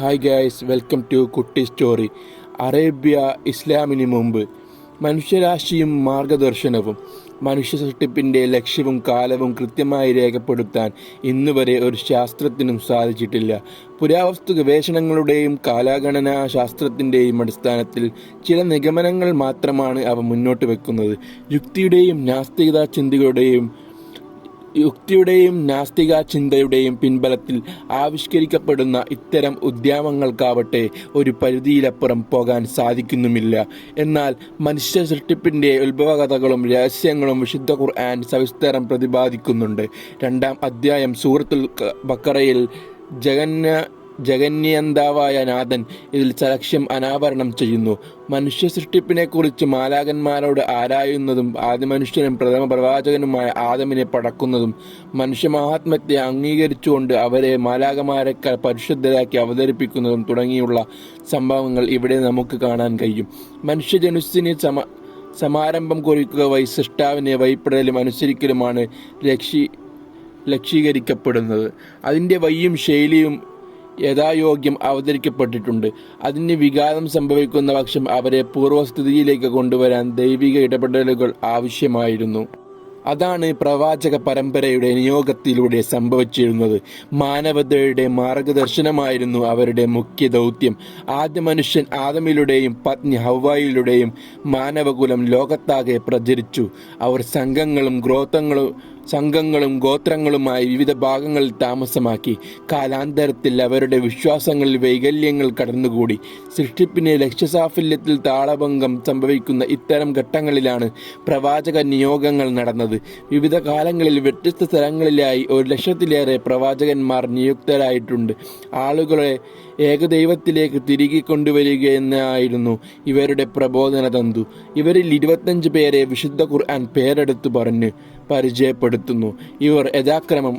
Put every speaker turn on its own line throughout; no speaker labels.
Hi guys welcome to Kutti story Arabia ഇസ്ലാമിന് മുമ്പ് മനുഷ്യരാശിയും മാർഗദർശനവും മനുഷ്യ സൃഷ്ടിപ്പിന്റെ ലക്ഷ്യവും കാലവും കൃത്യമായി രേഖപ്പെടുത്താൻ ഇന്നുവരെ ഒരു ശാസ്ത്രത്തിനും സാധിച്ചിട്ടില്ല. പുരാവസ്തു ഗവേഷണങ്ങളുടെയും കാലാഗണനാ ശാസ്ത്രത്തിന്റെയും അടിസ്ഥാനത്തിൽ ചില നിഗമനങ്ങൾ മാത്രമാണ് അവ മുന്നോട്ട് വെക്കുന്നത്. യുക്തിയുടെയും നാസ്തികതാ ചിന്തകളുടെയും യുക്തിയുടെയും നാസ്തിക ചിന്തയുടെയും പിൻബലത്തിൽ ആവിഷ്കരിക്കപ്പെടുന്ന ഇത്തരം ഉദ്യമങ്ങൾക്കാവട്ടെ ഒരു പരിധിയിലപ്പുറം പോകാൻ സാധിക്കുന്നുമില്ല. എന്നാൽ മനുഷ്യ സൃഷ്ടിപ്പിന്റെ ഉത്ഭവകഥകളും രഹസ്യങ്ങളും വിശുദ്ധ ഖുർആൻ സവിസ്തരം പ്രതിപാദിക്കുന്നുണ്ട്. രണ്ടാം അധ്യായം സൂറത്തുൽ ബക്കറയിൽ ജഗന്ന ജഗന്യന്താവായ നാഥൻ ഇതിൽ സലക്ഷ്യം അനാവരണം ചെയ്യുന്നു. മനുഷ്യ സൃഷ്ടിപ്പിനെക്കുറിച്ച് മാലാകന്മാരോട് ആരായുന്നതും ആദ്യമനുഷ്യനും പ്രഥമ പ്രവാചകനുമായ ആദമിനെ പടക്കുന്നതും മനുഷ്യ മനുഷ്യമഹാത്മത്തെ അംഗീകരിച്ചുകൊണ്ട് അവരെ മാലാകമാരെക്കാൾ പരിശുദ്ധരാക്കി അവതരിപ്പിക്കുന്നതും തുടങ്ങിയുള്ള സംഭവങ്ങൾ ഇവിടെ നമുക്ക് കാണാൻ കഴിയും. മനുഷ്യജനുസ്സിന് സമ സമാരംഭം കുറിക്കുക വൈ സൃഷ്ടാവിനെ വൈപ്പെടലും അനുസരിക്കലുമാണ് ലക്ഷി ലക്ഷീകരിക്കപ്പെടുന്നത്. അതിന്റെ വയ്യും ശൈലിയും യഥായോഗ്യം അവതരിക്കപ്പെട്ടിട്ടുണ്ട്. അതിന് വികാരം സംഭവിക്കുന്ന പക്ഷം അവരെ പൂർവസ്ഥിതിയിലേക്ക് കൊണ്ടുവരാൻ ദൈവിക ഇടപെടലുകൾ ആവശ്യമായിരുന്നു. അതാണ് പ്രവാചക പരമ്പരയുടെ നിയോഗത്തിലൂടെ സംഭവിച്ചിരുന്നത്. മാനവതയുടെ മാർഗദർശനമായിരുന്നു അവരുടെ മുഖ്യ ദൗത്യം. ആദ്യ മനുഷ്യൻ ആദമിലൂടെയും പത്നി ഹവായിലൂടെയും മാനവകുലം ലോകത്താകെ പ്രചരിച്ചു. അവർ സംഘങ്ങളും ഗ്രോത്തങ്ങളും സംഘങ്ങളും ഗോത്രങ്ങളുമായി വിവിധ ഭാഗങ്ങളിൽ താമസമാക്കി. കാലാന്തരത്തിൽ അവരുടെ വിശ്വാസങ്ങളിൽ വൈകല്യങ്ങൾ കടന്നുകൂടി. സൃഷ്ടിപ്പിന് ലക്ഷ്യസാഫല്യത്തിൽ താളഭംഗം സംഭവിക്കുന്ന ഇത്തരം ഘട്ടങ്ങളിലാണ് പ്രവാചക നിയോഗങ്ങൾ നടന്നത്. വിവിധ കാലങ്ങളിൽ വ്യത്യസ്ത സ്ഥലങ്ങളിലായി ഒരു ലക്ഷത്തിലേറെ പ്രവാചകന്മാർ നിയുക്തരായിട്ടുണ്ട്. ആളുകളെ ഏകദൈവത്തിലേക്ക് തിരികെ കൊണ്ടുവരിക എന്നായിരുന്നു ഇവരുടെ പ്രബോധന തന്തു ഇവരിൽ ഇരുപത്തഞ്ച് പേരെ വിശുദ്ധ ഖുർആൻ പേരെടുത്തു പറഞ്ഞ്. പരിചയപ്പെടുത്തുന്നു. ഇവർ യഥാക്രമം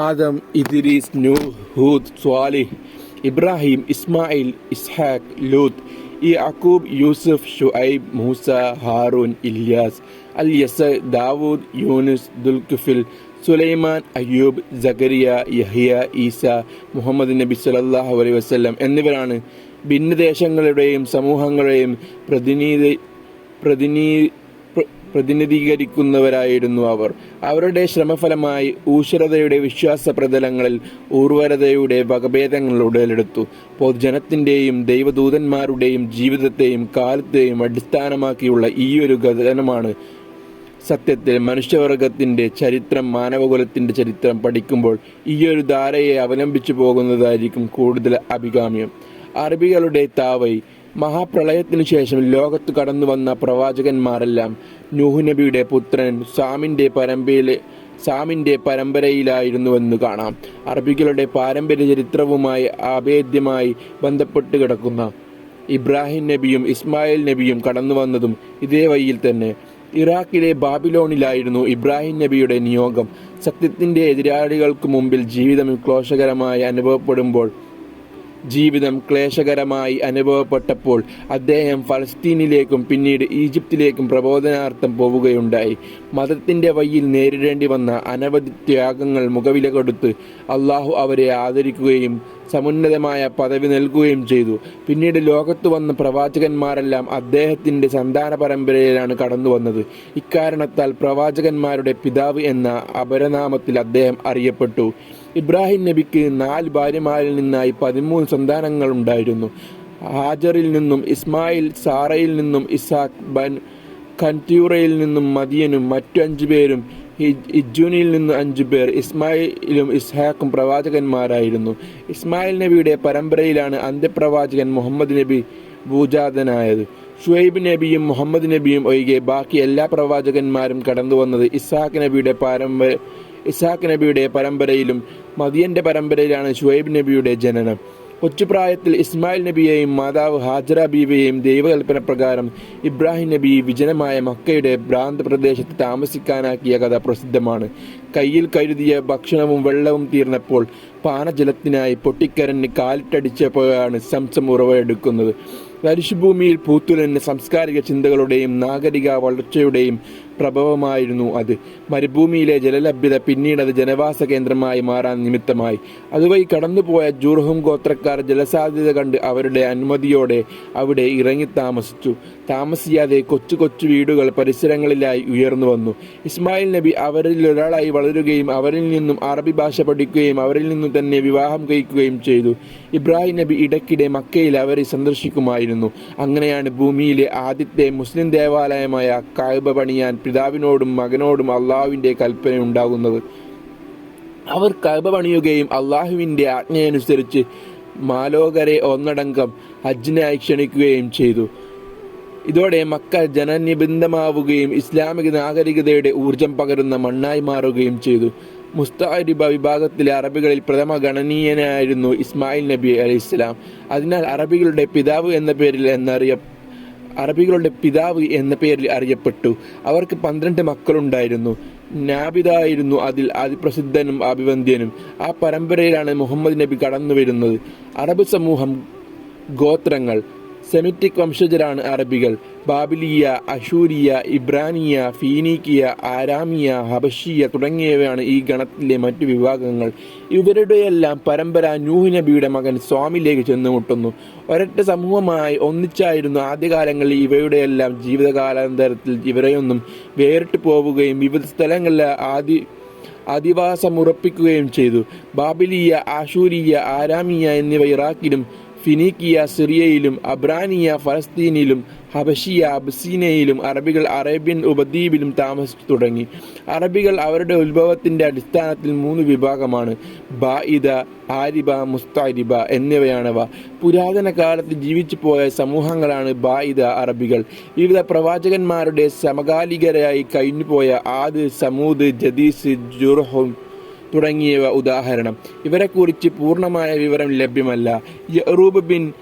ആദം ഇദ്രീസ് നൂ ഹൂദ് സ്വാലിഹ് ഇബ്രാഹിം ഇസ്മായിൽ ഇസ്ഹാഖ് ലൂത്ത് ഈ അക്കൂബ് യൂസുഫ് ഷുഐബ് മൂസ ഹാറൂൻ ഇല്യാസ് അൽ യസ ദാവൂദ് യൂനുസ് ദുൽഖുഫിൽ സുലൈമാൻ അയ്യൂബ് ജഗരിയ യഹിയ ഈസ മുഹമ്മദ് നബി സലല്ലാഹു അലൈഹി വസല്ലം എന്നിവരാണ് ഭിന്നദേശങ്ങളുടെയും സമൂഹങ്ങളുടെയും പ്രതിനിധി പ്രതിനി പ്ര- പ്രതിനിധീകരിക്കുന്നവരായിരുന്നു അവർ. അവരുടെ ശ്രമഫലമായി ഊശ്വരതയുടെ വിശ്വാസ പ്രതലങ്ങളിൽ ഊർവരതയുടെ വകഭേദങ്ങൾ ഉടലെടുത്തു. പൊതുജനത്തിന്റെയും ദൈവദൂതന്മാരുടെയും ജീവിതത്തെയും കാലത്തെയും അടിസ്ഥാനമാക്കിയുള്ള ഈയൊരു ഗതനമാണ് സത്യത്തിൽ മനുഷ്യവർഗത്തിന്റെ ചരിത്രം മാനവകുലത്തിന്റെ ചരിത്രം പഠിക്കുമ്പോൾ ഈയൊരു ധാരയെ അവലംബിച്ചു പോകുന്നതായിരിക്കും കൂടുതൽ അഭികാമ്യം. അറബികളുടെ താവൈ മഹാപ്രളയത്തിനു ശേഷം ലോകത്ത് കടന്നു വന്ന പ്രവാചകന്മാരെല്ലാം നൂഹ് നബിയുടെ പുത്രൻ സാമിന്റെ പരമ്പരയിലെ സാമിന്റെ പരമ്പരയിലായിരുന്നുവെന്ന് കാണാം. അറബികളുടെ പാരമ്പര്യ ചരിത്രവുമായി അഭേദ്യമായി ബന്ധപ്പെട്ട് കിടക്കുന്ന ഇബ്രാഹിം നബിയും ഇസ്മായിൽ നബിയും കടന്നു വന്നതും ഇതേ വഴിയിൽ തന്നെ. ഇറാഖിലെ ബാബിലോണിലായിരുന്നു ഇബ്രാഹിം നബിയുടെ നിയോഗം. സത്യത്തിന്റെ എതിരാളികൾക്ക് മുമ്പിൽ ജീവിതം ക്ലോശകരമായി അനുഭവപ്പെടുമ്പോൾ ജീവിതം ക്ലേശകരമായി അനുഭവപ്പെട്ടപ്പോൾ അദ്ദേഹം ഫലസ്തീനിലേക്കും പിന്നീട് ഈജിപ്തിലേക്കും പ്രബോധനാർത്ഥം പോവുകയുണ്ടായി. മതത്തിന്റെ വഴിയിൽ നേരിടേണ്ടി വന്ന അനവധി ത്യാഗങ്ങൾ മുഖവില കൊടുത്ത് അള്ളാഹു അവരെ ആദരിക്കുകയും സമുന്നതമായ പദവി നൽകുകയും ചെയ്തു. പിന്നീട് ലോകത്ത് വന്ന പ്രവാചകന്മാരെല്ലാം അദ്ദേഹത്തിന്റെ സന്താന പരമ്പരയിലാണ് കടന്നു വന്നത്. ഇക്കാരണത്താൽ പ്രവാചകന്മാരുടെ പിതാവ് എന്ന അപരനാമത്തിൽ അദ്ദേഹം അറിയപ്പെട്ടു. ഇബ്രാഹിം നബിക്ക് നാല് ഭാര്യമാരിൽ നിന്നായി പതിമൂന്ന് സന്താനങ്ങൾ ഉണ്ടായിരുന്നു. ഹാജറിൽ നിന്നും ഇസ്മായിൽ സാറയിൽ നിന്നും ഇസാഖ് ബൻ ഖന്റ്യൂറയിൽ നിന്നും മദിയനും മറ്റു അഞ്ചു പേരും ഇജുനിൽ നിന്ന് അഞ്ചു പേർ ഇസ്മായിലും ഇസ്ഹാഖും പ്രവാചകന്മാരായിരുന്നു. ഇസ്മായിൽ നബിയുടെ പരമ്പരയിലാണ് അന്ത്യപ്രവാചകൻ മുഹമ്മദ് നബി ഭൂജാതനായത്. ഷുഹൈബ് നബിയും മുഹമ്മദ് നബിയും ഒഴികെ ബാക്കി എല്ലാ പ്രവാചകന്മാരും കടന്നു വന്നത് ഇസ്ഹാഖ് നബിയുടെ പാരമ്പര ഇസ്ഹാഖ് നബിയുടെ പരമ്പരയിലും മദിയന്റെ പരമ്പരയിലാണ് ഷുഹൈബ് നബിയുടെ ജനനം. കൊച്ചുപ്രായത്തിൽ ഇസ്മായിൽ നബിയെയും മാതാവ് ഹാജറ ബീവിയെയും ദൈവകൽപ്പന പ്രകാരം ഇബ്രാഹിം നബി വിജനമായ മക്കയുടെ ഭ്രാന്ത പ്രദേശത്ത് താമസിക്കാനാക്കിയ കഥ പ്രസിദ്ധമാണ്. കയ്യിൽ കരുതിയ ഭക്ഷണവും വെള്ളവും തീർന്നപ്പോൾ പാനജലത്തിനായി പൊട്ടിക്കരന് കാലിട്ടടിച്ചപ്പോഴാണ് സംസം ഉറവെടുക്കുന്നത് തരിശുഭൂമിയിൽ പൂത്തുലന് സാംസ്കാരിക ചിന്തകളുടെയും നാഗരിക വളർച്ചയുടെയും പ്രഭവമായിരുന്നു അത്. മരുഭൂമിയിലെ ജലലഭ്യത പിന്നീട് അത് ജനവാസ കേന്ദ്രമായി മാറാൻ നിമിത്തമായി. അതുവഴി കടന്നുപോയ ജൂർഹും ഗോത്രക്കാർ ജലസാധ്യത കണ്ട് അവരുടെ അനുമതിയോടെ അവിടെ ഇറങ്ങി താമസിച്ചു. താമസിയാതെ കൊച്ചു കൊച്ചു വീടുകൾ പരിസരങ്ങളിലായി ഉയർന്നു വന്നു. ഇസ്മായിൽ നബി അവരിൽ ഒരാളായി വളരുകയും അവരിൽ നിന്നും അറബി ഭാഷ പഠിക്കുകയും അവരിൽ നിന്നും തന്നെ വിവാഹം കഴിക്കുകയും ചെയ്തു. ഇബ്രാഹിം നബി ഇടയ്ക്കിടെ മക്കയിൽ അവരെ സന്ദർശിക്കുമായിരുന്നു. അങ്ങനെയാണ് ഭൂമിയിലെ ആദ്യത്തെ മുസ്ലിം ദേവാലയമായ കായബ പണിയാൻ പിതാവിനോടും മകനോടും അള്ളാഹുവിന്റെ കൽപ്പന ഉണ്ടാകുന്നത് അവർ കഅബ പണിയുകയും അള്ളാഹുവിന്റെ ആജ്ഞയനുസരിച്ച് മാലോകരെ ഒന്നടങ്കം ഹജ്ജിനായി ക്ഷണിക്കുകയും ചെയ്തു. ഇതോടെ മക്ക ജനനിബന്ധമാവുകയും ഇസ്ലാമിക നാഗരികതയുടെ ഊർജം പകരുന്ന മണ്ണായി മാറുകയും ചെയ്തു. മുസ്താരിബ വിഭാഗത്തിലെ അറബികളിൽ പ്രഥമ ഗണനീയനായിരുന്നു ഇസ്മായിൽ നബി അലൈഹിസ്സലാം. അതിനാൽ അറബികളുടെ പിതാവ് എന്ന പേരിൽ എന്നറിയ അറബികളുടെ പിതാവ് എന്ന പേരിൽ അറിയപ്പെട്ടു. അവർക്ക് പന്ത്രണ്ട് മക്കളുണ്ടായിരുന്നു. നാബിദായിരുന്നു അതിൽ അതിപ്രസിദ്ധനും അഭിവന്ദ്യനും. ആ പരമ്പരയിലാണ് മുഹമ്മദ് നബി കടന്നു വരുന്നത് അറബ് സമൂഹം ഗോത്രങ്ങൾ. സെമിറ്റിക് വംശജരാണ് അറബികൾ. ബാബിലിയ അഷൂരിയ ഇബ്രാനിയ ഫീനീക്കിയ ആരാമിയ ഹബഷിയ തുടങ്ങിയവയാണ് ഈ ഗണത്തിലെ മറ്റു വിഭാഗങ്ങൾ. ഇവരുടെയെല്ലാം പരമ്പര നൂഹ് നബിയുടെ മകൻ സ്വാമിയിലേക്ക് ചെന്നുമുട്ടുന്നു. ഒരൊറ്റ സമൂഹമായി ഒന്നിച്ചായിരുന്നു ആദ്യകാലങ്ങളിൽ ഇവയുടെയെല്ലാം ജീവിതകാലാന്തരത്തിൽ ഇവരെയൊന്നും വേറിട്ട് പോവുകയും വിവിധ സ്ഥലങ്ങളിൽ ആദ്യ അധിവാസമുറപ്പിക്കുകയും ചെയ്തു. ബാബിലിയ ആഷൂരിയ ആരാമിയ എന്നിവ ഇറാഖിലും ഫിനീക്കിയ സിറിയയിലും അബ്രാനിയ ഫലസ്തീനിലും ഹബഷിയ അബ്സീനയിലും അറബികൾ അറേബ്യൻ ഉപദ്വീപിലും താമസിച്ചു തുടങ്ങി. അറബികൾ അവരുടെ ഉത്ഭവത്തിന്റെ അടിസ്ഥാനത്തിൽ മൂന്ന് വിഭാഗമാണ്. ബായിദ ആരിബ മുസ്താരിബ എന്നിവയാണവ. പുരാതന കാലത്ത് ജീവിച്ചു പോയ സമൂഹങ്ങളാണ് ബായിദ അറബികൾ. വിവിധ പ്രവാചകന്മാരുടെ സമകാലികരായി കഴിഞ്ഞുപോയ ആദ് സമൂദ് ജദീസ് ജുർഹും തുടങ്ങിയവ ഉദാഹരണം. ഇവരെക്കുറിച്ച് പൂർണമായ വിവരം ലഭ്യമല്ല. യറൂബ് ബിൻ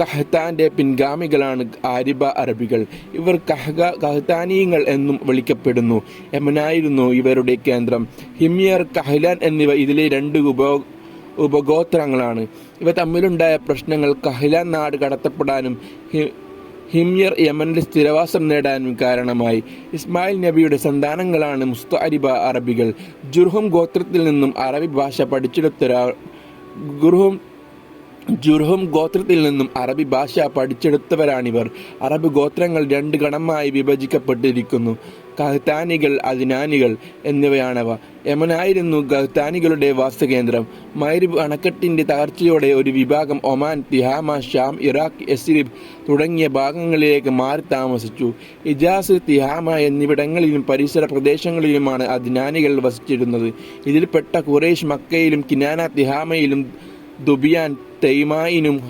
കഹ്താന്റെ പിൻഗാമികളാണ് ആരിബ അറബികൾ. ഇവർ കഹ്ഗ കഹ്താനീയങ്ങൾ എന്നും വിളിക്കപ്പെടുന്നു. എമനായിരുന്നു ഇവരുടെ കേന്ദ്രം. ഹിമിയർ കഹ്ലാൻ എന്നിവ ഇതിലെ രണ്ട് ഉപ ഉപഗോത്രങ്ങളാണ്. ഇവ തമ്മിലുണ്ടായ പ്രശ്നങ്ങൾ കഹ്ലാൻ നാട് കടത്തപ്പെടാനും ഹിമ്യർ യമനിൽ സ്ഥിരവാസം നേടാനും കാരണമായി. ഇസ്മായിൽ നബിയുടെ സന്താനങ്ങളാണ് മുസ്താരിബ അറബികൾ. ജുർഹും ഗോത്രത്തിൽ നിന്നും അറബി ഭാഷ പഠിച്ചെടുത്തൊരാ ഗുർഹും ജുർഹും ഗോത്രത്തിൽ നിന്നും അറബി ഭാഷ പഠിച്ചെടുത്തവരാണിവർ. അറബ് ഗോത്രങ്ങൾ രണ്ട് ഗണമായി വിഭജിക്കപ്പെട്ടിരിക്കുന്നു. കഹ്താനികൾ അദിനാനികൾ എന്നിവയാണവ. യമനായിരുന്നു ഖഹ്താനികളുടെ വാസകേന്ദ്രം മൈരിബ് അണക്കെട്ടിന്റെ തകർച്ചയോടെ ഒരു വിഭാഗം ഒമാൻ തിഹാമ ഷാം ഇറാഖ് എസ്രിബ് തുടങ്ങിയ ഭാഗങ്ങളിലേക്ക് മാറി താമസിച്ചു. ഇജാസ് തിഹാമ എന്നിവിടങ്ങളിലും പരിസര പ്രദേശങ്ങളിലുമാണ് അദിനാനികൾ വസിച്ചിരുന്നത്. ഇതിൽപ്പെട്ട ഖുറേഷ് മക്കയിലും കിനാന തിഹാമയിലും ദുബിയാൻ തെയ്മായിനും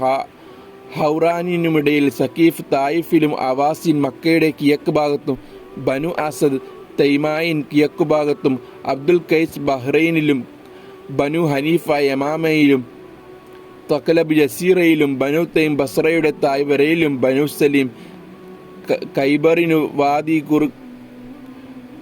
ഹൗറാനിനുമിടയിൽ സക്കീഫ് തായിഫിലും അവാസിൻ മക്കയുടെ കിഴക്ക് ഭാഗത്തും ബനു അസദ് തെയ്മായിൻ കിഴക്കു ഭാഗത്തും അബ്ദുൽ കൈസ് ബഹ്റൈനിലും ബനു ഹനീഫ യമാമയിലും തക്കലബ് ജസീറയിലും ബനു തൈം ബസ്രയുടെ തായ്വരയിലും ബനു സലീം കൈബറിനു വാദി കുറു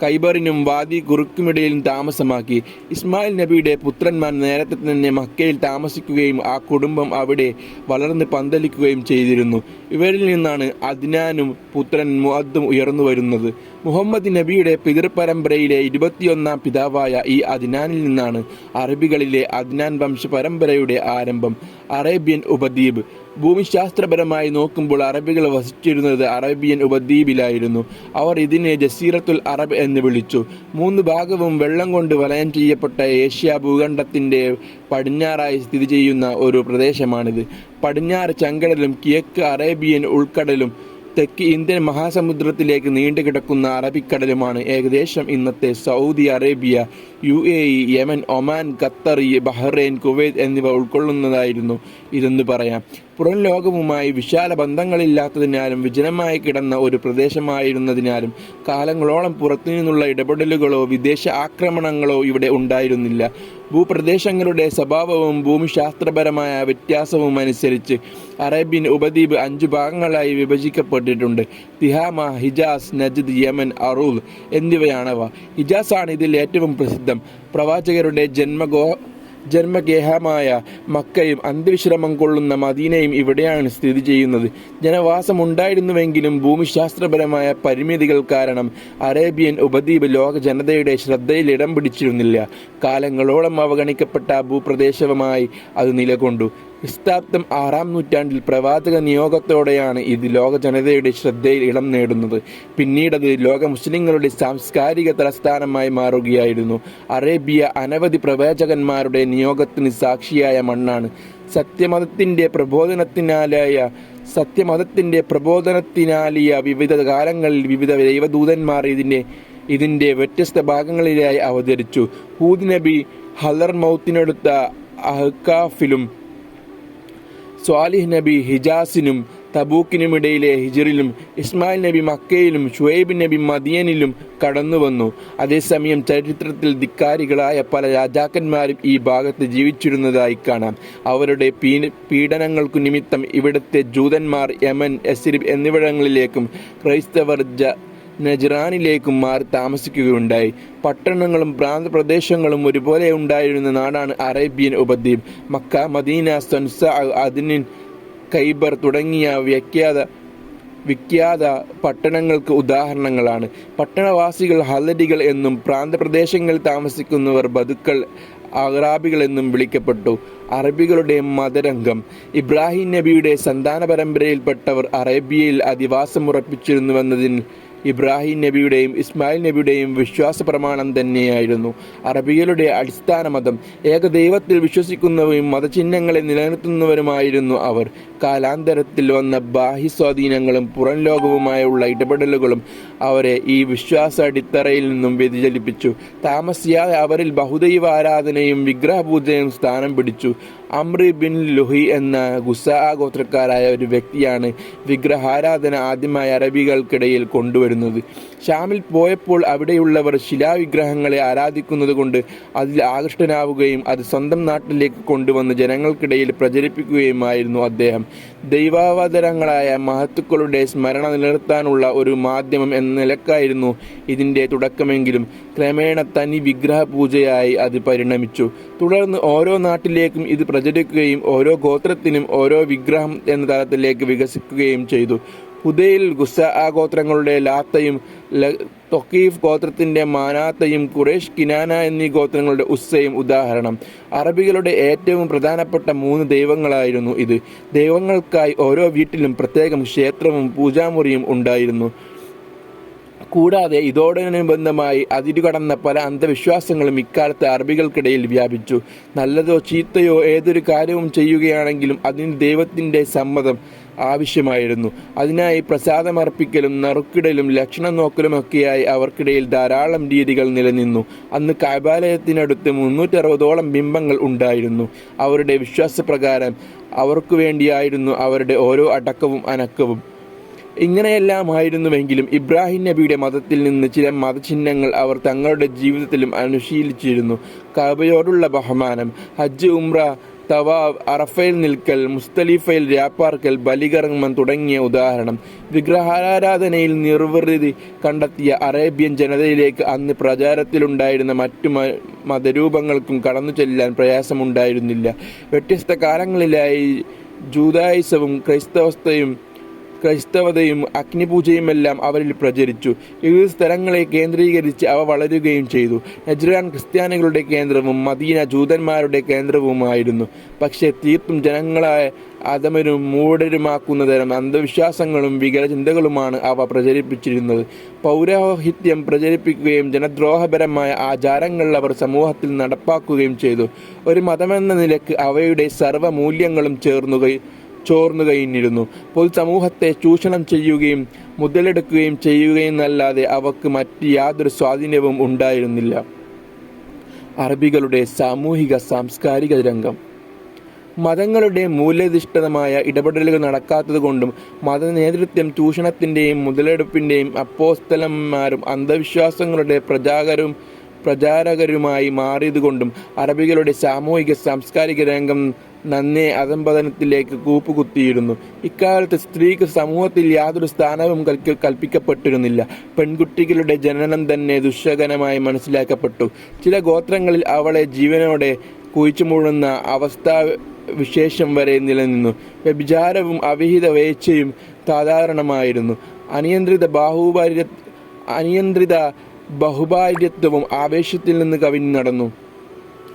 കൈബറിനും വാദി കുറുക്കുമിടയിലും താമസമാക്കി. ഇസ്മായിൽ നബിയുടെ പുത്രന്മാർ നേരത്തെ തന്നെ മക്കയിൽ താമസിക്കുകയും ആ കുടുംബം അവിടെ വളർന്ന് പന്തലിക്കുകയും ചെയ്തിരുന്നു. ഇവരിൽ നിന്നാണ് അദ്നാനും പുത്രൻ മുഅദ്ദും ഉയർന്നു വരുന്നത്. മുഹമ്മദ് നബിയുടെ പിതൃപരമ്പരയിലെ ഇരുപത്തിയൊന്നാം പിതാവായ ഈ അദ്നാനിൽ നിന്നാണ് അറബികളിലെ അദ്നാൻ വംശ പരമ്പരയുടെ ആരംഭം. അറേബ്യൻ ഉപദ്വീപ്. ഭൂമിശാസ്ത്രപരമായി നോക്കുമ്പോൾ അറബികൾ വസിച്ചിരുന്നത് അറേബ്യൻ ഉപദ്വീപിലായിരുന്നു. അവർ ഇതിനെ ജസീറത്തുൽ അറബ് എന്ന് വിളിച്ചു. മൂന്ന് ഭാഗവും വെള്ളം കൊണ്ട് വലയം ചെയ്യപ്പെട്ട ഏഷ്യ ഭൂഖണ്ഡത്തിന്റെ പടിഞ്ഞാറായി സ്ഥിതി ചെയ്യുന്ന ഒരു പ്രദേശമാണിത്. പടിഞ്ഞാറ് ചെങ്കടലും കിഴക്ക് അറേബ്യൻ ഉൾക്കടലും തെക്ക് ഇന്ത്യൻ മഹാസമുദ്രത്തിലേക്ക് നീണ്ടുകിടക്കുന്ന അറബിക്കടലുമാണ് ഏകദേശം ഇന്നത്തെ Saudi Arabia U A E Yemen Oman Qatar Bahrain Kuwait എന്നിവ ഉൾക്കൊള്ളുന്നതായിരുന്നു. ഇതെന്ന് പറയാം. പുറം ലോകവുമായി വിശാല ബന്ധങ്ങളില്ലാത്തതിനാലും വിജനമായി കിടന്ന ഒരു പ്രദേശമായിരുന്നതിനാലും കാലങ്ങളോളം പുറത്തു നിന്നുള്ള ഇടപെടലുകളോ വിദേശ ആക്രമണങ്ങളോ ഇവിടെ ഉണ്ടായിരുന്നില്ല. ഭൂപ്രദേശങ്ങളുടെ സ്വഭാവവും ഭൂമിശാസ്ത്രപരമായ വ്യത്യാസവും അനുസരിച്ച് അറേബ്യൻ ഉപദ്വീപ് അഞ്ചു ഭാഗങ്ങളായി വിഭജിക്കപ്പെട്ടിട്ടുണ്ട്. തിഹാമ ഹിജാസ് നജ്ദ് യമൻ അറൂൽ എന്നിവയാണവ. ഹിജാസ് ആണ് ഇതിൽ ഏറ്റവും പ്രസിദ്ധം. പ്രവാചകരുടെ ജന്മഗോ ജന്മഗേഹമായ മക്കയും അന്ത്യവിശ്രമം കൊള്ളുന്ന മദീനയും ഇവിടെയാണ് സ്ഥിതി ചെയ്യുന്നത്. ജനവാസം ഉണ്ടായിരുന്നുവെങ്കിലും ഭൂമിശാസ്ത്രപരമായ പരിമിതികൾ കാരണം അറേബ്യൻ ഉപദ്വീപ് ലോക ജനതയുടെ ശ്രദ്ധയിൽ ഇടം പിടിച്ചിരുന്നില്ല. കാലങ്ങളോളം അവഗണിക്കപ്പെട്ട ഭൂപ്രദേശവുമായി അത് നിലകൊണ്ടു. ക്രിസ്താബ്ദം ആറാം നൂറ്റാണ്ടിൽ പ്രവാചക നിയോഗത്തോടെയാണ് ഇത് ലോക ജനതയുടെ ശ്രദ്ധയിൽ ഇടം നേടുന്നത്. പിന്നീടത് ലോക മുസ്ലിങ്ങളുടെ സാംസ്കാരിക തലസ്ഥാനമായി മാറുകയായിരുന്നു. അറേബ്യ അനവധി പ്രവാചകന്മാരുടെ നിയോഗത്തിന് സാക്ഷിയായ മണ്ണാണ്. സത്യമതത്തിന്റെ പ്രബോധനത്തിനാലായ സത്യമതത്തിന്റെ പ്രബോധനത്തിനാലിയ വിവിധ കാലങ്ങളിൽ വിവിധ ദൈവദൂതന്മാർ ഇതിന്റെ ഇതിന്റെ വ്യത്യസ്ത ഭാഗങ്ങളിലായി അവതരിച്ചു. ഹൂദ് നബി ഹലർ മൗത്തിനെടുത്ത അഹ്കാഫിലും സ്വാലിഹ് നബി ഹിജാസിനും തബൂക്കിനുമിടയിലെ ഹിജറിലും ഇസ്മായിൽ നബി മക്കയിലും ഷുഹൈബ് നബി മദിയനിലും കടന്നു വന്നു. അതേസമയം ചരിത്രത്തിൽ ധിക്കാരികളായ പല രാജാക്കന്മാരും ഈ ഭാഗത്ത് ജീവിച്ചിരുന്നതായി കാണാം. അവരുടെ പീഡനങ്ങൾക്കു നിമിത്തം ഇവിടുത്തെ ജൂതന്മാർ യമൻ എസിരിബ് എന്നിവിടങ്ങളിലേക്കും ക്രൈസ്തവർ നജ്റാനിലേക്കും മാറി താമസിക്കുകയുണ്ടായി. പട്ടണങ്ങളും പ്രാന്തപ്രദേശങ്ങളും ഒരുപോലെ ഉണ്ടായിരുന്ന നാടാണ് അറേബ്യൻ ഉപദ്വീപ്. മക്ക മദീന സൻസ അദിനിൻ കൈബർ തുടങ്ങിയ വ്യഖ്യാത വിഖ്യാത പട്ടണങ്ങൾക്ക് ഉദാഹരണങ്ങളാണ്. പട്ടണവാസികൾ ഹലരികൾ എന്നും പ്രാന്തപ്രദേശങ്ങളിൽ താമസിക്കുന്നവർ ബതുക്കൾ അഹ്റാബികൾ എന്നും വിളിക്കപ്പെട്ടു. അറബികളുടെ മതരംഗം. ഇബ്രാഹിം നബിയുടെ സന്താന പരമ്പരയിൽപ്പെട്ടവർ അറേബ്യയിൽ അധിവാസമുറപ്പിച്ചിരുന്നുവെന്നതിന് ഇബ്രാഹിം നബിയുടെയും ഇസ്മായിൽ നബിയുടെയും വിശ്വാസ പ്രമാണം തന്നെയായിരുന്നു. അറബികളുടെ അടിസ്ഥാന മതം ഏകദൈവത്തിൽ വിശ്വസിക്കുന്നവരും മതചിഹ്നങ്ങളെ നിലനിർത്തുന്നവരുമായിരുന്നു അവർ. കാലാന്തരത്തിൽ വന്ന ബാഹ്യ സ്വാധീനങ്ങളും പുറം ലോകവുമായുള്ള ഇടപെടലുകളും അവരെ ഈ വിശ്വാസ അടിത്തറയിൽ നിന്നും വ്യതിചലിപ്പിച്ചു. താമസിയാതെ അവരിൽ ബഹുദൈവ ആരാധനയും വിഗ്രഹപൂജയും സ്ഥാനം പിടിച്ചു. അമ്രി ബിൻ ലുഹി എന്ന ഗുസാ ഗോത്രക്കാരായ ഒരു വ്യക്തിയാണ് വിഗ്രഹാരാധന ആദ്യമായി അറബികൾക്കിടയിൽ കൊണ്ടുവരുന്നത്. ഷാമിൽ പോയപ്പോൾ അവിടെയുള്ളവർ ശിലാവിഗ്രഹങ്ങളെ ആരാധിക്കുന്നത് കൊണ്ട് അതിൽ ആകൃഷ്ടനാവുകയും അത് സ്വന്തം നാട്ടിലേക്ക് കൊണ്ടുവന്ന് ജനങ്ങൾക്കിടയിൽ പ്രചരിപ്പിക്കുകയുമായിരുന്നു അദ്ദേഹം. ദൈവാവതരങ്ങളായ മഹത്തുക്കളുടെ സ്മരണ നിലനിർത്താനുള്ള ഒരു മാധ്യമം എന്ന നിലക്കായിരുന്നു ഇതിന്റെ തുടക്കമെങ്കിലും. ക്രമേണ തനി വിഗ്രഹ പൂജയായി അത് പരിണമിച്ചു. തുടർന്ന് ഓരോ നാട്ടിലേക്കും ഇത് പ്രചരിക്കുകയും ഓരോ ഗോത്രത്തിനും ഓരോ വിഗ്രഹം എന്ന തലത്തിലേക്ക് വികസിക്കുകയും ചെയ്തു. ഹുദയിൽ ഗുസ ആ ഗോത്രങ്ങളുടെ ലാത്തയും തൊക്കീഫ് ഗോത്രത്തിന്റെ മാനാത്തയും കുറേഷ് കിനാന എന്നീ ഗോത്രങ്ങളുടെ ഉസ്സയും ഉദാഹരണം. അറബികളുടെ ഏറ്റവും പ്രധാനപ്പെട്ട മൂന്ന് ദൈവങ്ങളായിരുന്നു ഇത്. ദൈവങ്ങൾക്കായി ഓരോ വീട്ടിലും പ്രത്യേകം ക്ഷേത്രവും പൂജാമുറിയും ഉണ്ടായിരുന്നു. കൂടാതെ ഇതോടനുബന്ധമായി അതിരുകടന്ന പല അന്ധവിശ്വാസങ്ങളും ഇക്കാലത്ത് അറബികൾക്കിടയിൽ വ്യാപിച്ചു. നല്ലതോ ചീത്തയോ ഏതൊരു കാര്യവും ചെയ്യുകയാണെങ്കിലും അതിന് ദൈവത്തിന്റെ സമ്മതം ആവശ്യമായിരുന്നു. അതിനായി പ്രസാദമർപ്പിക്കലും നറുക്കിടലും ലക്ഷണം നോക്കലുമൊക്കെയായി അവർക്കിടയിൽ ധാരാളം രീതികൾ നിലനിന്നു. അന്ന് കാബാലയത്തിനടുത്ത് മുന്നൂറ്ററുപതോളം ബിംബങ്ങൾ ഉണ്ടായിരുന്നു. അവരുടെ വിശ്വാസപ്രകാരം അവർക്കു വേണ്ടിയായിരുന്നു അവരുടെ ഓരോ അടക്കവും അനക്കവും. ഇങ്ങനെയെല്ലാമായിരുന്നുവെങ്കിലും ഇബ്രാഹിം നബിയുടെ മതത്തിൽ നിന്ന് ചില മതചിഹ്നങ്ങൾ അവർ തങ്ങളുടെ ജീവിതത്തിലും അനുശീലിച്ചിരുന്നു. കബയോടുള്ള ബഹുമാനം ഹജ്ജ് ഉംറ തവാവ് അറഫയിൽ നിൽക്കൽ മുസ്തലിഫയിൽ രാപ്പാർക്കൽ ബലികർമ്മം തുടങ്ങിയ ഉദാഹരണം. വിഗ്രഹാരാധനയിൽ നിർവൃതി കണ്ടെത്തിയ അറേബ്യൻ ജനതയിലേക്ക് അന്ന് പ്രചാരത്തിലുണ്ടായിരുന്ന മറ്റു മതരൂപങ്ങൾക്കും കടന്നു ചെല്ലാൻ പ്രയാസമുണ്ടായിരുന്നില്ല. വ്യത്യസ്ത കാലങ്ങളിലായി ജൂതായുസവും ക്രൈസ്തവസ്ഥയും ക്രൈസ്തവതയും അഗ്നിപൂജയുമെല്ലാം അവരിൽ പ്രചരിച്ചു. വിവിധ സ്ഥലങ്ങളെ കേന്ദ്രീകരിച്ച് അവ വളരുകയും ചെയ്തു. നജ്രാൻ ക്രിസ്ത്യാനികളുടെ കേന്ദ്രവും മദീന ജൂതന്മാരുടെ കേന്ദ്രവുമായിരുന്നു. പക്ഷേ തീർത്തും ജനങ്ങളായ അധമരും മൂഢരുമാക്കുന്ന തരം അന്ധവിശ്വാസങ്ങളും വികലചിന്തകളുമാണ് അവ പ്രചരിപ്പിച്ചിരുന്നത്. പൗരോഹിത്യം പ്രചരിപ്പിക്കുകയും ജനദ്രോഹപരമായ ആചാരങ്ങൾ അവർ സമൂഹത്തിൽ നടപ്പാക്കുകയും ചെയ്തു. ഒരു മതമെന്ന നിലയ്ക്ക് അവയുടെ സർവമൂല്യങ്ങളും ചേർന്നുകയും ചോർന്നു കഴിഞ്ഞിരുന്നു. പൊതുസമൂഹത്തെ ചൂഷണം ചെയ്യുകയും മുതലെടുക്കുകയും ചെയ്യുകയെന്നല്ലാതെ അവക്ക് മറ്റ് യാതൊരു സ്വാധീനവും ഉണ്ടായിരുന്നില്ല. അറബികളുടെ സാമൂഹിക സാംസ്കാരിക രംഗം. മതങ്ങളുടെ മൂല്യധിഷ്ഠിതമായ ഇടപെടലുകൾ നടക്കാത്തതുകൊണ്ടും മതനേതൃത്വം ചൂഷണത്തിന്റെയും മുതലെടുപ്പിന്റെയും അപ്പോസ്തലന്മാരും അന്ധവിശ്വാസങ്ങളുടെ പ്രചാരകരും പ്രചാരകരുമായി മാറിയതുകൊണ്ടും അറബികളുടെ സാമൂഹിക സാംസ്കാരിക രംഗം നന്നേ അധംപതനത്തിലേക്ക് കൂപ്പുകുത്തിയിരുന്നു. ഇക്കാലത്ത് സ്ത്രീക്ക് സമൂഹത്തിൽ യാതൊരു സ്ഥാനവും കൽക്ക- കൽപ്പിക്കപ്പെട്ടിരുന്നില്ല. പെൺകുട്ടികളുടെ ജനനം തന്നെ ദുശകനമായി മനസ്സിലാക്കപ്പെട്ടു. ചില ഗോത്രങ്ങളിൽ അവളെ ജീവനോടെ കുഴിച്ചുമൂടുന്ന അവസ്ഥ വിശേഷം വരെ നിലനിന്നു. വ്യഭിചാരവും അവിഹിത വേഴ്ചയും സാധാരണമായിരുന്നു. അനിയന്ത്രിത ബാഹുബാര്യ അനിയന്ത്രിത ബഹുഭാര്യത്വവും ആവേശത്തിൽ നിന്ന് കവിഞ്ഞു നടന്നു.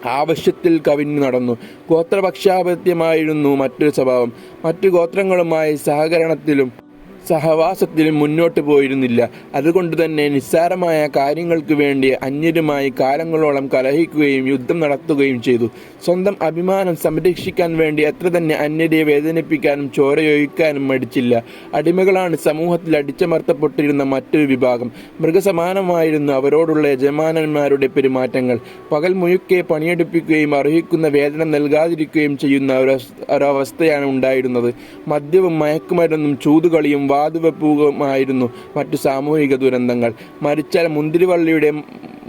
ആവശ്യത്തിൽ കവിഞ്ഞു നടന്നു. ഗോത്രപക്ഷാപത്യമായിരുന്നു മറ്റൊരു സ്വഭാവം. മറ്റു ഗോത്രങ്ങളുമായി സഹകരണത്തിലും സഹവാസത്തിലും മുന്നോട്ട് പോയിരുന്നില്ല. അതുകൊണ്ട് തന്നെ നിസ്സാരമായ കാര്യങ്ങൾക്ക് വേണ്ടി അന്യരുമായി കാലങ്ങളോളം കലഹിക്കുകയും യുദ്ധം നടത്തുകയും ചെയ്തു. സ്വന്തം അഭിമാനം സംരക്ഷിക്കാൻ വേണ്ടി എത്ര തന്നെ അന്യരെ വേദനിപ്പിക്കാനും ചോരയൊഴിക്കാനും മടിച്ചില്ല. അടിമകളാണ് സമൂഹത്തിൽ അടിച്ചമർത്തപ്പെട്ടിരുന്ന മറ്റൊരു വിഭാഗം. മൃഗസമാനമായിരുന്നു അവരോടുള്ള യജമാനന്മാരുടെ പെരുമാറ്റങ്ങൾ. പകൽ മുഴുക്കെ പണിയെടുപ്പിക്കുകയും അർഹിക്കുന്ന വേതനം നൽകാതിരിക്കുകയും ചെയ്യുന്ന ഒരവസ്- ഒരവസ്ഥയാണ് ഉണ്ടായിരുന്നത്. മദ്യവും മയക്കുമരുന്നും ചൂതുകളിയും വാതുവെപ്പുമായിരുന്നു മറ്റു സാമൂഹിക ദുരന്തങ്ങൾ. മരിച്ചാൽ മുന്തിരിവള്ളിയുടെ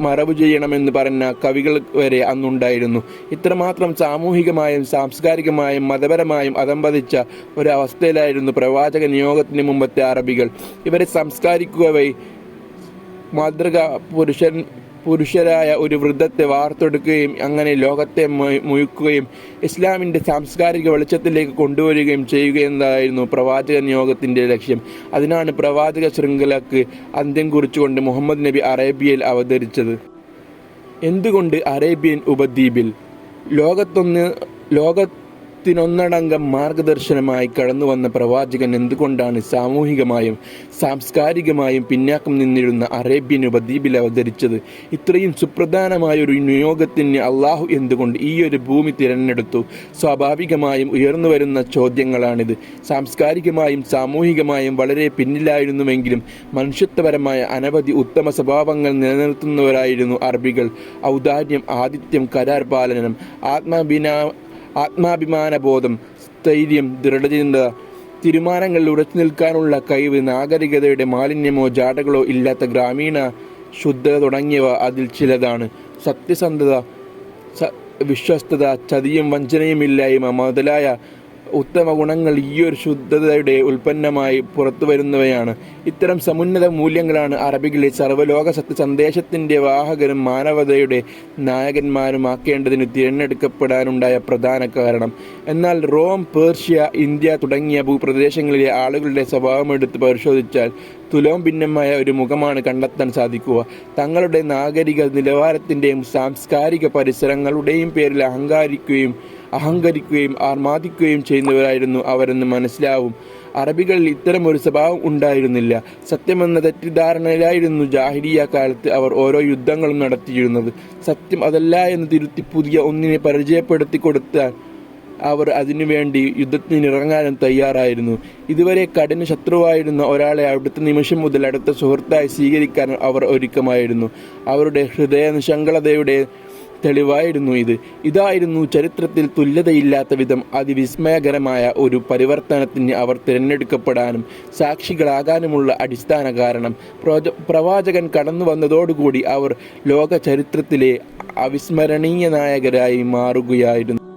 മറവ് ചെയ്യണമെന്ന് പറഞ്ഞ കവികൾ വരെ അന്നുണ്ടായിരുന്നു. ഇത്രമാത്രം സാമൂഹികമായും സാംസ്കാരികമായും മതപരമായും അതമ്പതിച്ച ഒരവസ്ഥയിലായിരുന്നു പ്രവാചക നിയോഗത്തിന് മുമ്പത്തെ അറബികൾ. ഇവരെ സംസ്കാരിക്കുക വൈ മാതൃക പുരുഷൻ പുരുഷരായ ഒരു വൃദ്ധത്തെ വാർത്തെടുക്കുകയും അങ്ങനെ ലോകത്തെ മുഴുക്കുകയും ഇസ്ലാമിന്റെ സാംസ്കാരിക വെളിച്ചത്തിലേക്ക് കൊണ്ടുവരികയും ചെയ്യുക എന്നതായിരുന്നു പ്രവാചക നിയോഗത്തിന്റെ ലക്ഷ്യം. അതിനാണ് പ്രവാചക ശൃംഖലക്ക് അന്ത്യം കുറിച്ചുകൊണ്ട് മുഹമ്മദ് നബി അറേബ്യയിൽ അവതരിച്ചത്. എന്തുകൊണ്ട് അറേബ്യൻ ഉപദ്വീപിൽ? ലോകത്തൊന്ന് ലോകത്തിനൊന്നടങ്കം മാർഗദർശനമായി കടന്നു വന്ന പ്രവാചകൻ എന്തുകൊണ്ടാണ് സാമൂഹികമായും സാംസ്കാരികമായും പിന്നാക്കം നിന്നിരുന്ന അറേബ്യൻ ഉപദ്വീപിൽ അവതരിച്ചത്? ഇത്രയും സുപ്രധാനമായ ഒരു നിയോഗത്തിന് അള്ളാഹു എന്തുകൊണ്ട് ഈ ഒരു ഭൂമി തിരഞ്ഞെടുത്തു? സ്വാഭാവികമായും ഉയർന്നു വരുന്ന ചോദ്യങ്ങളാണിത്. സാംസ്കാരികമായും സാമൂഹികമായും വളരെ പിന്നിലായിരുന്നുവെങ്കിലും മനുഷ്യത്വപരമായ അനവധി ഉത്തമ സ്വഭാവങ്ങൾ നിലനിർത്തുന്നവരായിരുന്നു അറബികൾ. ഔദാര്യം ആതിഥ്യം കരാർ പാലനം ആത്മാഭിനാ ആത്മാഭിമാനബോധം സ്ഥൈര്യം ദൃഢചിന്ത തീരുമാനങ്ങളിൽ ഉറച്ചു നിൽക്കാനുള്ള കഴിവ് നാഗരികതയുടെ മാലിന്യമോ ജാടകളോ ഇല്ലാത്ത ഗ്രാമീണ ശുദ്ധത തുടങ്ങിയവ അതിൽ ചിലതാണ്. സത്യസന്ധത വിശ്വസ്തത ചതിയും വഞ്ചനയും ഇല്ലായ്മ മുതലായ ഉത്തമ ഗുണങ്ങൾ ഈ ഒരു ശുദ്ധതയുടെ ഉൽപ്പന്നമായി പുറത്തു വരുന്നവയാണ്. ഇത്തരം സമുന്നത മൂല്യങ്ങളാണ് അറബികളെ സർവലോക സത്യ സന്ദേശത്തിന്റെ വാഹകരും മാനവതയുടെ നായകന്മാരുമാക്കേണ്ടതിന് തിരഞ്ഞെടുക്കപ്പെടാനുണ്ടായ പ്രധാന കാരണം. എന്നാൽ റോം പേർഷ്യ ഇന്ത്യ തുടങ്ങിയ ഭൂപ്രദേശങ്ങളിലെ ആളുകളുടെ സ്വഭാവമെടുത്ത് പരിശോധിച്ചാൽ തുലോം ഭിന്നമായ ഒരു മുഖമാണ് കണ്ടെത്താൻ സാധിക്കുക. തങ്ങളുടെ നാഗരിക നിലവാരത്തിന്റെയും സാംസ്കാരിക പരിസരങ്ങളുടെയും പേരിൽ അഹങ്കാരിക്കുകയും അഹങ്കരിക്കുകയും ആർമാദിക്കുകയും ചെയ്യുന്നവരായിരുന്നു അവരെന്ന് മനസ്സിലാവും. അറബികളിൽ ഇത്തരം ഒരു സ്വഭാവം ഉണ്ടായിരുന്നില്ല. സത്യമെന്ന തെറ്റിദ്ധാരണയിലായിരുന്നു ജാഹിരിയ കാലത്ത് അവർ ഓരോ യുദ്ധങ്ങളും നടത്തിയിരുന്നത്. സത്യം അതല്ല എന്ന് തിരുത്തി പുതിയ ഒന്നിനെ പരിചയപ്പെടുത്തി കൊടുത്താൽ അവർ അതിനുവേണ്ടി യുദ്ധത്തിനിറങ്ങാനും തയ്യാറായിരുന്നു. ഇതുവരെ കഠിന ശത്രുവായിരുന്ന ഒരാളെ അടുത്ത നിമിഷം മുതൽ അടുത്ത സുഹൃത്തായി സ്വീകരിക്കാൻ അവർ ഒരുക്കമായിരുന്നു. അവരുടെ ഹൃദയ നിശങ്കളതയുടെ തെളിവായിരുന്നു ഇത്. ഇതായിരുന്നു ചരിത്രത്തിൽ തുല്യതയില്ലാത്ത വിധം അതിവിസ്മയകരമായ ഒരു പരിവർത്തനത്തിന് അവർ തിരഞ്ഞെടുക്കപ്പെടാനും സാക്ഷികളാകാനുമുള്ള അടിസ്ഥാന കാരണം. പ്രവാചകൻ കടന്നു വന്നതോടുകൂടി അവർ ലോക ചരിത്രത്തിലെ അവിസ്മരണീയ നായകരായി മാറുകയായിരുന്നു.